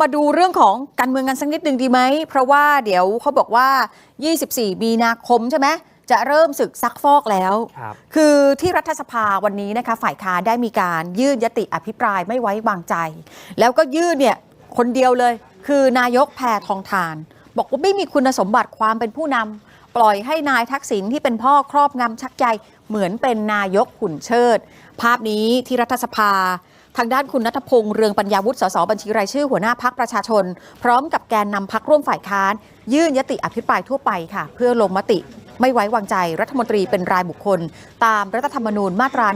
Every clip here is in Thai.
มาดูเรื่องของการเมืองกันสักนิดหนึ่งดีไหม เพราะว่าเดี๋ยวเขาบอกว่า 24 มีนาคมใช่ไหม จะเริ่มศึกซักฟอกแล้วครับคือที่รัฐสภาวันนี้นะคะ ฝ่ายค้านได้มีการยื่นยติอภิปรายไม่ไว้วางใจ แล้วก็ยื่นเนี่ยคนเดียวเลย คือนายกแพทองทาน บอกว่าไม่มีคุณสมบัติความเป็นผู้นำปล่อยให้นายทักษิณที่เป็นพ่อครอบงำชักใยเหมือนเป็นนายกหุ่นเชิด ภาพนี้ที่รัฐสภา ทางด้านคุณนัทพงษ์เรืองปัญญาวุฒิสสบัญชีรายชื่อหัวหน้าพักประชาชน พร้อมกับแกนนำพักร่วมฝ่ายค้าน ยื่นยติอภิปรายทั่วไปค่ะ เพื่อลงมติไม่ไว้วางใจรัฐมนตรีเป็นรายบุคคล ตามรัฐธรรมนูญมาตรา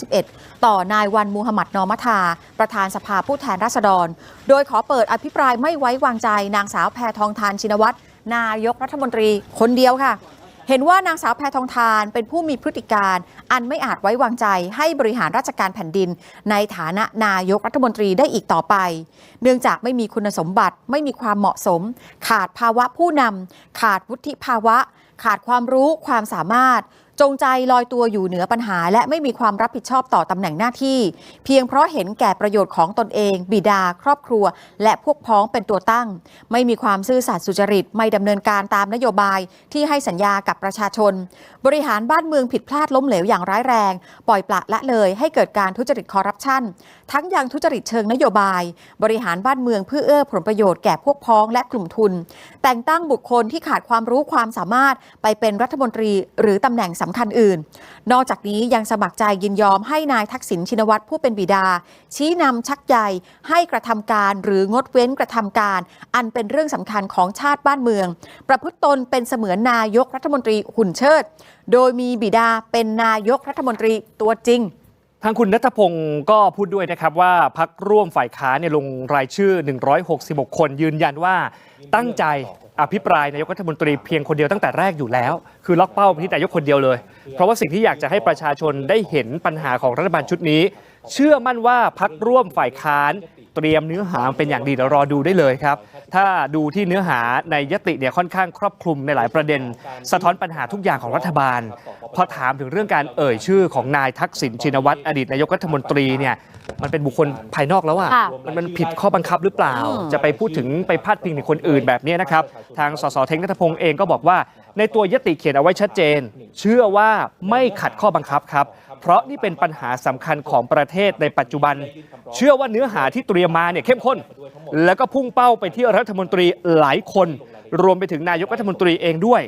151 ต่อนายวันมูฮัมหมัดนอมัทา ประธานสภาผู้แทนราษฎร โดยขอเปิดอภิปรายไม่ไว้วางใจ นางสาวแพทองทานชินวัตรนายกรัฐมนตรีคนเดียวค่ะ เห็นว่านางสาวแพทองทานเป็นผู้มีพฤติการอันไม่อาจไว้วางใจให้บริหารราชการแผ่นดิน ในฐานะนายกรัฐมนตรีได้อีกต่อไป เนื่องจากไม่มีคุณสมบัติไม่มีความเหมาะสม ขาดภาวะผู้นำขาดวุฒิภาวะ ขาดความรู้ความสามารถ จงใจลอยตัวอยู่เหนือปัญหา และไม่มีความรับผิดชอบต่อตำแหน่งหน้าที่ เพียงเพราะเห็นแก่ประโยชน์ของตนเอง บิดา ครอบครัว และพวกพ้องเป็นตัวตั้ง ไม่มีความซื่อสัตย์สุจริตไม่ดำเนินการตามนโยบายที่ให้สัญญากับประชาชน บริหารบ้านเมืองผิดพลาดล้มเหลวอย่างร้ายแรง ปล่อยปละละเลยให้เกิดการทุจริตคอร์รัปชันทั้งยังทุจริตเชิงนโยบาย บริหารบ้านเมืองเพื่อเอื้อผลประโยชน์แก่พวกพ้องและกลุ่มทุน แต่งตั้งบุคคลที่ขาดความรู้ความสามารถไปเป็นรัฐมนตรี หรือตำแหน่งสำคัญอื่น นอกจากนี้ยังสมัครใจยินยอมให้นายทักษิณชินวัตรผู้เป็นบิดา ชี้นำชักใยให้กระทำการหรืองดเว้นกระทำการ อันเป็นเรื่องสำคัญของชาติบ้านเมือง ประพฤติตนเป็นเสมือนนายกรัฐมนตรีหุ่นเชิด โดยมีบิดาเป็นนายกรัฐมนตรีตัวจริงทางคุณนัทพงศ์ก็พูดด้วยนะครับว่าพักร่วมฝ่ายค้านเนี่ยลงรายชื่อ 166 คนยืนยันว่าตั้งใจ อภิปรายนายกรัฐมนตรีเพียงคนเดียวตั้งแต่แรกอยู่แล้ว คือล็อกเป้าไปที่นายกคนเดียวเลย เพราะว่าสิ่งที่อยากจะให้ประชาชนได้เห็นปัญหาของรัฐบาลชุดนี้ เชื่อมั่นว่าพักร่วมฝ่ายค้าน เตรียมเนื้อหาเป็นอย่างดีเดี๋ยวรอดูได้เลยครับ ถ้าดูที่เนื้อหาในยติเนี่ยค่อนข้างครอบคลุมในหลายประเด็น สะท้อนปัญหาทุกอย่างของรัฐบาล พอถามถึงเรื่องการเอ่ยชื่อของนายทักษิณชินวัตรอดีตนายกรัฐมนตรีเนี่ยมันเป็นบุคคลภายนอกแล้วอะค่ะมันมันผิดข้อบังคับหรือเปล่าอืมจะไปพูดถึงไปพาดพิงถึงคนอื่นแบบนี้นะครับ ทางสสเทงนัทพงศ์เองก็บอกว่า ในตัวยติเขียนเอาไว้ชัดเจน เชื่อว่าไม่ขัดข้อบังคับครับ เพราะนี่เป็นปัญหาสำคัญของประเทศในปัจจุบัน เชื่อว่าเนื้อหาที่เตรียมมาเนี่ยเข้มข้น แล้วก็พุ่งเป้าไปที่รัฐมนตรีหลายคน รวมไปถึงนายกรัฐมนตรีเองด้วย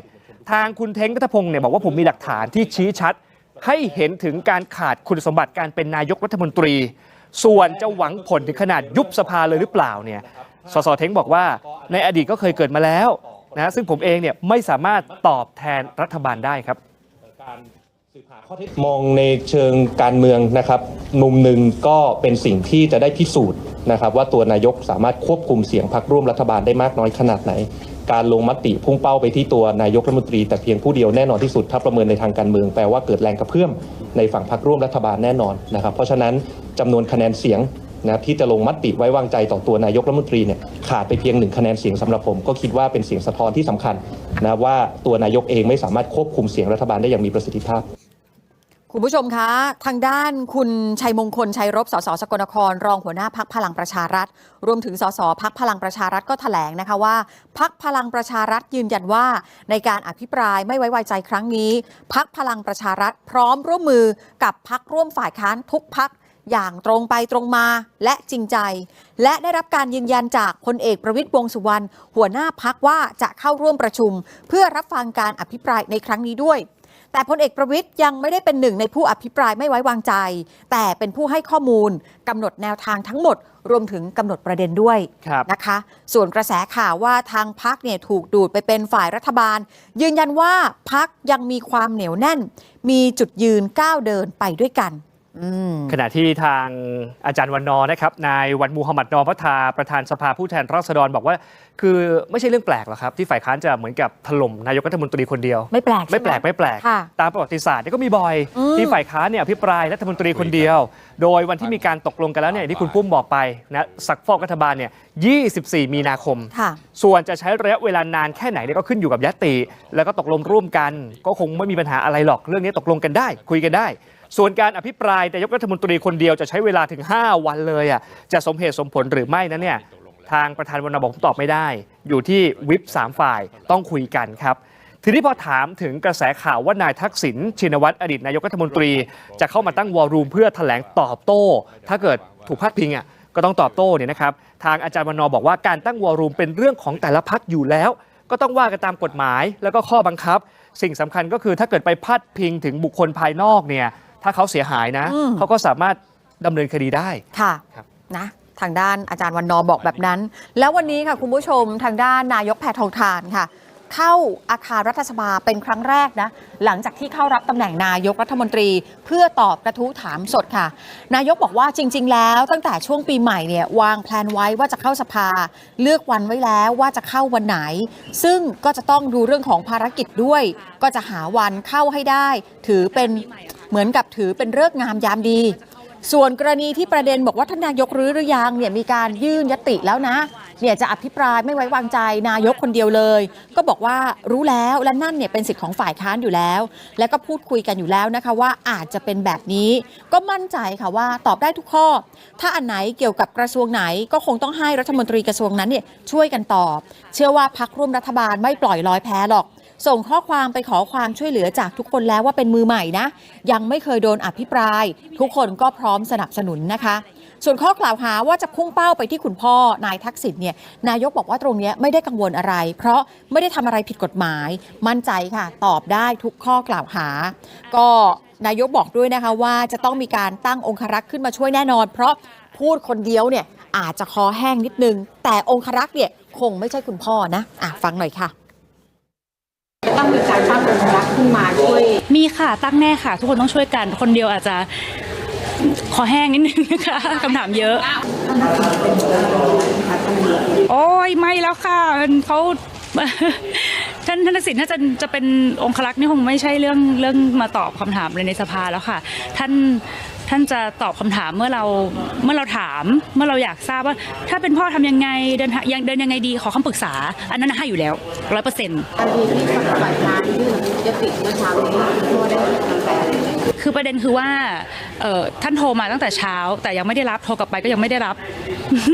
ทางคุณเท้งนัทพงศ์เนี่ยบอกว่าผมมีหลักฐานที่ชี้ชัด ให้เห็นถึงการขาดคุณสมบัติการเป็นนายกรัฐมนตรี ส่วนจะหวังผลถึงขนาดยุบสภาเลยหรือเปล่าเนี่ยสสเท้งบอกว่าในอดีตก็เคยเกิดมาแล้ว นะซึ่งผมเองเนี่ยไม่สามารถตอบแทนรัฐบาลได้ครับมองในเชิงการเมืองนะครับมุมหนึ่งก็เป็นสิ่งที่จะได้พิสูจน์นะครับ ว่าตัวนายกสามารถควบคุมเสียงพรรคร่วมรัฐบาลได้มากน้อยขนาดไหน การลงมติพุ่งเป้าไปที่ตัวนายกรัฐมนตรี แต่เพียงผู้เดียวแน่นอนที่สุดถ้าประเมินในทางการเมืองแปลว่าเกิดแรงกระเพื่อมในฝั่งพรรคร่วมรัฐบาลแน่นอนนะครับ เพราะฉะนั้นจำนวนคะแนนเสียง นะที่จะลงมติไว้วางใจต่อตัวนายกรัฐมนตรีเนี่ยขาดไปเพียงหนึ่งคะแนนเสียงสำหรับผม ก็คิดว่าเป็นเสียงสะท้อนที่สำคัญนะว่าตัวนายกเองไม่สามารถควบคุมเสียงรัฐบาลได้อย่างมีประสิทธิภาพคุณผู้ชมคะ ทางด้านคุณชัยมงคล ชัยรบสสสกลนคร รองหัวหน้าพักพลังประชารัฐ รวมถึงสสพักพลังประชารัฐก็ถแถลงนะคะว่า พักพลังประชารัฐยืนยันว่า ในการอภิปรายไม่ไว้วางใจครั้งนี้ พักพลังประชารัฐพร้อมร่วมมือกับพักร่วมฝ่ายค้านทุกพัก อย่างตรงไปตรงมาและจริงใจ และได้รับการยืนยันจากพลเอกประวิตยวงษ์สุวรรณหัวหน้าพักว่าจะเข้าร่วมประชุม เพื่อรับฟังการอภิปรายในครั้งนี้ด้วยแต่พลเอกประวิทย์ยังไม่ได้เป็นหนึ่งในผู้อภิปรายไม่ไว้วางใจ แต่เป็นผู้ให้ข้อมูลกำหนดแนวทางทั้งหมด รวมถึงกำหนดประเด็นด้วยครับนะคะ ส่วนกระแสข่าวว่าทางพักเนี่ยถูกดูดไปเป็นฝ่ายรัฐบาล ยืนยันว่าพักยังมีความเหนียวแน่น มีจุดยืนก้าวเดินไปด้วยกันอืม ขณะที่ทางอาจารย์วันนอร์นะครับนายวันมูฮัมหมัดนอมัทาประธานสภาผู้แทนราษฎรบอกว่า คือไม่ใช่เรื่องแปลกหรอกครับ ที่ฝ่ายค้านจะเหมือนกับถล่มนายกรัฐมนตรีคนเดียว ไม่แปลกใช่หไม่แปลกไม่แปลกค่ะตามประวัติศาสตร์เนี่ยก็มีบ่อยอืมที่ฝ่ายค้านเนี่ยอภิปรายรัฐมนตรีคนเดียว โดยวันที่มีการตกลงกันแล้วเนี่ยอย่างที่คุณปุ้มบอกไปนะสักฟอกรัฐบาลเนี่ย 24 มีนาคมค่ะส่วนจะใช้ระยะเวลานานแค่ไหนเนี่ยก็ขึ้นอยู่กับยติ แล้วก็ตกลงร่วมกัน ก็คงไม่มีปัญหาอะไรหรอกเรื่องนี้ตกลงกันได้ คุยกันได้ ส่วนการอภิปรายนายกรัฐมนตรีคนเดียวจะใช้เวลาถึง 5 วันเลยอะจะสมเหตุสมผลหรือไม่นั้นเนี่ยทางประธานวนบอกตอบไม่ได้ อยู่ที่วิปสามฝ่ายต้องคุยกันครับ ทีนี้พอถามถึงกระแสข่าวว่านายทักษิณชินวัตรอดีตนายกรัฐมนตรี จะเข้ามาตั้งวอลลุ่มเพื่อแถลงตอบโต้ ถ้าเกิดถูกพาดพิงอะก็ต้องตอบโต้เนี่ยนะครับทางอาจารย์วันนอร์บอกว่าการตั้งวอลลุ่มเป็นเรื่องของแต่ละพักอยู่แล้ว ก็ต้องว่ากันตามกฎหมายแล้วก็ข้อบังคับ สิ่งสำคัญก็คือถ้าเกิดไปพาดพิงถึงบุคคลภายนอกเนี่ย ถ้าเขาเสียหายนะ อืม เขาก็สามารถดำเนินคดีได้ ค่ะครับ นะ ทางด้านอาจารย์วันนอร์บอกแบบนั้น แล้ววันนี้ค่ะคุณผู้ชมทางด้านนายกแพทองทานค่ะ เข้าอาคารรัฐสภาเป็นครั้งแรกนะ หลังจากที่เข้ารับตำแหน่งนายกรัฐมนตรี เพื่อตอบกระทู้ถามสดค่ะ นายกบอกว่าจริง ๆ แล้วตั้งแต่ช่วงปีใหม่เนี่ยวางแผนไว้ว่าจะเข้าสภา เลือกวันไว้แล้วว่าจะเข้าวันไหน ซึ่งก็จะต้องดูเรื่องของภารกิจด้วย ก็จะหาวันเข้าให้ได้ ถือเป็น เหมือนกับถือเป็นเลิกงามยามดี ส่วนกรณีที่ประเด็นบอกว่าท่านนายกรื้อหรือยังเนี่ยมีการยื่นยติแล้วนะเนี่ยจะอภิปรายไม่ไว้วางใจนายกคนเดียวเลย ก็บอกว่ารู้แล้วและนั่นเนี่ยเป็นสิทธิ์ของฝ่ายค้านอยู่แล้ว และก็พูดคุยกันอยู่แล้วนะคะว่าอาจจะเป็นแบบนี้ ก็มั่นใจค่ะว่าตอบได้ทุกข้อ ถ้าอันไหนเกี่ยวกับกระทรวงไหนก็คงต้องให้รัฐมนตรีกระทรวงนั้นเนี่ยช่วยกันตอบ เชื่อว่าพักร่วมรัฐบาลไม่ปล่อยลอยแพ้หรอก ส่งข้อความไปขอความช่วยเหลือจากทุกคนแล้วว่าเป็นมือใหม่นะ ยังไม่เคยโดนอภิปราย ทุกคนก็พร้อมสนับสนุนนะคะ ส่วนข้อกล่าวหาว่าจะพุ่งเป้าไปที่คุณพ่อนายทักษิณเนี่ยนายกบอกว่าตรงนี้ไม่ได้กังวลอะไร เพราะไม่ได้ทำอะไรผิดกฎหมาย มั่นใจค่ะ ตอบได้ทุกข้อกล่าวหา ก็นายกบอกด้วยนะคะว่าจะต้องมีการตั้งองครักษ์ขึ้นมาช่วยแน่นอน เพราะพูดคนเดียวเนี่ยอาจจะคอแห้งนิดนึง แต่องครักษ์เนี่ยคงไม่ใช่คุณพ่อนะอะฟังหน่อยค่ะ จะต้องมีการตั้างองค์รักขึ้นมาช่วยมีค่ะตั้งแน่ค่ะ ทุกคนต้องช่วยกัน คนเดียวอาจจะขอแห้งนิดนึงนะคะคำถามเยอะ โอ้ยไม่แล้วค่ะเขาท่านท่านทักษิณถ้าจะจะเป็นองครักษ์นี่คงไม่ใช่เรื่องเรื่องมาตอบคำถามเลยในสภาแล้วค่ะ ท่าน ท่านจะตอบคำถามเมื่อเราเมื่อเราถามเมื่อเราอยากทราบว่า ถ้าเป็นพ่อทำยังไงเดินยังเดินยังไงดีขอคำปรึกษา อันนั้นให้อยู่แล้วร้อยเปอร์เซ็นต์กรณีที่ฝ่ายค้านยื่นยติเมื่อเช้านี้คุณพ่อได้กาแฟอะไร คือประเด็นคือว่าเอ่อท่านโทรมาตั้งแต่เช้า แต่ยังไม่ได้รับโทรกลับไปก็ยังไม่ได้รับ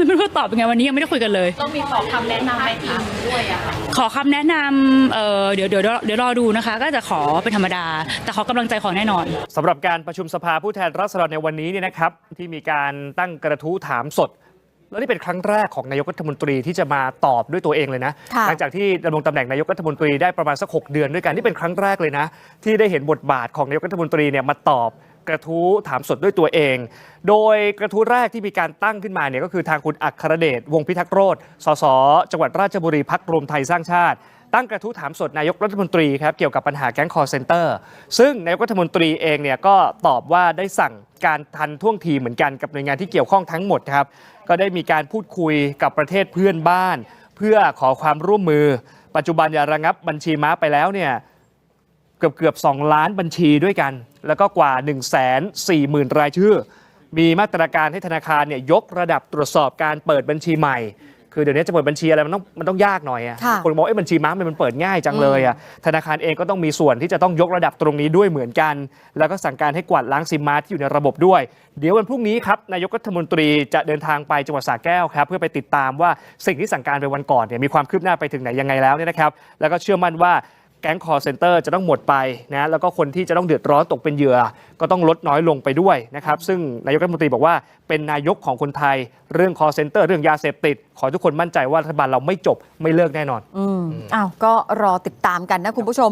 ไม่รู้จะตอบยังไงวันนี้ยังไม่ได้คุยกันเลยต้องมีขอคำแนะนำไหมคะด้วยอะค่ะขอคำแนะนำเอ่อเดี๋ยวเดี๋ยวเดี๋ยวเดี๋ยวรอดูนะคะ ก็จะขอเป็นธรรมดา แต่ขอกำลังใจขอแน่นอนสำหรับการประชุมสภาผู้แทนราษฎรในวันนี้เนี่ยนะครับที่มีการตั้งกระทู้ถามสด แล้วนี่เป็นครั้งแรกของนายกรัฐมนตรีที่จะมาตอบด้วยตัวเองเลยนะค่ะหลังจากที่ดำรงตำแหน่งนายกรัฐมนตรีได้ประมาณสัก 6 เดือนด้วยกันนี่เป็นครั้งแรกเลยนะ ที่ได้เห็นบทบาทของนายกรัฐมนตรีเนี่ยมาตอบกระทู้ถามสดด้วยตัวเอง โดยกระทู้แรกที่มีการตั้งขึ้นมาเนี่ยก็คือทางคุณอัครเดชวงศ์พิทักษ์โรธสสจังหวัดราชบุรีพักรวมไทยสร้างชาติ ตั้งกระทู้ถามสดนายกรัฐมนตรีครับเกี่ยวกับปัญหาแก๊งคอร์เซนเตอร์ ซึ่งนายกรัฐมนตรีเองเนี่ยก็ตอบว่าได้สั่งการทันท่วงทีเหมือนกันกับหน่วยงานที่เกี่ยวข้องทั้งหมดครับ ก็ได้มีการพูดคุยกับประเทศเพื่อนบ้าน เพื่อขอความร่วมมือ ปัจจุบันอย่าระงับบัญชีม้าไปแล้วเนี่ยเกือบเกือบ2ล้านบัญชีด้วยกัน แล้วก็กว่า 1 4 0 0 0 0 รายชื่อ มีมาตรการให้ธนาคารเนี่ยยกระดับตรวจสอบการเปิดบัญชีใหม่ คือเดี๋ยวนี้จะเปิดบัญชีอะไรมันต้องมันต้องยากหน่อยอะค่ะคนบอกเอ้บัญชีม้ามันเปิดง่ายจังเลยอะธนาคารเองก็ต้องมีส่วนที่จะต้องยกระดับตรงนี้ด้วยเหมือนกัน แล้วก็สั่งการให้กวาดล้างซิมม้าที่อยู่ในระบบด้วย เดี๋ยววันพรุ่งนี้ครับนายกรัฐมนตรีจะเดินทางไปจังหวัดสระแก้วครับเพื่อไปติดตามว่าสิ่งที่สั่งการไปวันก่อนเนี่ยมีความคืบหน้าไปถึงไหนยังไงแล้วเนี่ยนะครับแล้วก็เชื่อมั่นว่า แก๊งคอร์เซนเตอร์จะต้องหมดไปนะแล้วก็คนที่จะต้องเดือดร้อนตกเป็นเหยื่อ ก็ต้องลดน้อยลงไปด้วยนะครับซึ่งนายกรัฐมนตรีบอกว่าเป็นนายกของคนไทย เรื่องคอร์เซนเตอร์เรื่องยาเสพติด ขอทุกคนมั่นใจว่ารัฐบาลเราไม่จบไม่เลิกแน่นอนอืมอ้าวก็รอติดตามกันนะคุณผู้ชม